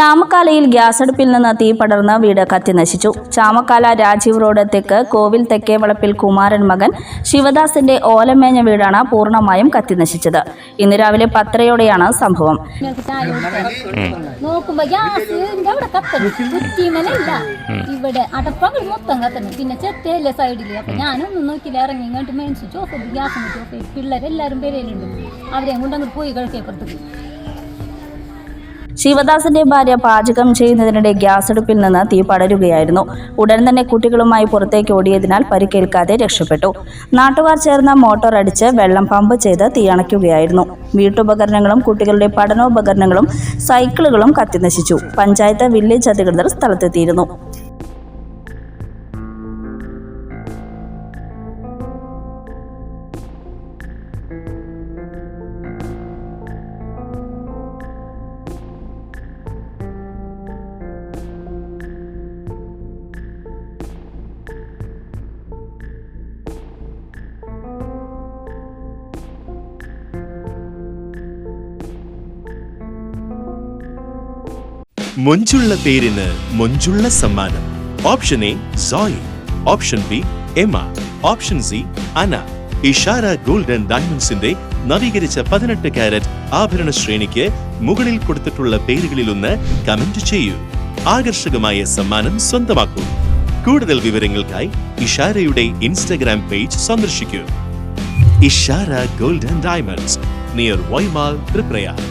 ചാമക്കാലയിൽ gas അടുപ്പിൽ നിന്ന് തീ പടർന്ന് വീട് കത്തിനശിച്ചു. ചാമക്കാല രാജീവ് റോഡ് തെക്ക് കോവിൽ തെക്കേ വളപ്പിൽ കുമാരൻ മകൻ ശിവദാസിന്റെ ഓലമേഞ്ഞ വീടാണ് പൂർണമായും കത്തിനശിച്ചത്. ഇന്ന് രാവിലെ പത്തരയോടെയാണ് സംഭവം. ഇവിടെ പിള്ളേരെല്ലാരും പേരയിലുണ്ട് അവരെയും കൊണ്ട് പോയി കിഴക്കേപ്പുറത്തേക്ക് ശിവദാസിന്റെ ഭാര്യ പാചകം ചെയ്യുന്നതിനിടെ ഗ്യാസ് അടുപ്പിൽ നിന്ന് തീ പടരുകയായിരുന്നു. ഉടൻ തന്നെ കുട്ടികളുമായി പുറത്തേക്ക് ഓടിയതിനാൽ പരിക്കേൽക്കാതെ രക്ഷപ്പെട്ടു. നാട്ടുകാർ ചേർന്ന മോട്ടോർ അടിച്ച് വെള്ളം പമ്പ് ചെയ്ത് തീ അണയ്ക്കുകയായിരുന്നു. വീട്ടുപകരണങ്ങളും കുട്ടികളുടെ പഠനോപകരണങ്ങളും സൈക്കിളുകളും കത്തിനശിച്ചു. പഞ്ചായത്ത് വില്ലേജ് അധികൃതർ സ്ഥലത്തെത്തിയിരുന്നു. മൊഞ്ചുള്ള പേരിന് മൊഞ്ചുള്ള സമ്മാനം. Option A Zoey option B Emma option C Ana Ishara golden ഡയമണ്ട്സിന്റെ നവീകരിച്ച പതിനെട്ട് കാരറ്റ് ആഭരണ ശ്രേണിക്ക് മുകളിൽ കൊടുത്തിട്ടുള്ള പേരുകളിലൊന്ന് കമന്റ് ചെയ്യൂ. ആകർഷകമായ സമ്മാനം സ്വന്തമാക്കൂ. കൂടുതൽ വിവരങ്ങൾക്കായി ഇഷാരയുടെ ഇൻസ്റ്റഗ്രാം പേജ് സന്ദർശിക്കൂ. Ishara golden diamonds near Y mall Triprayar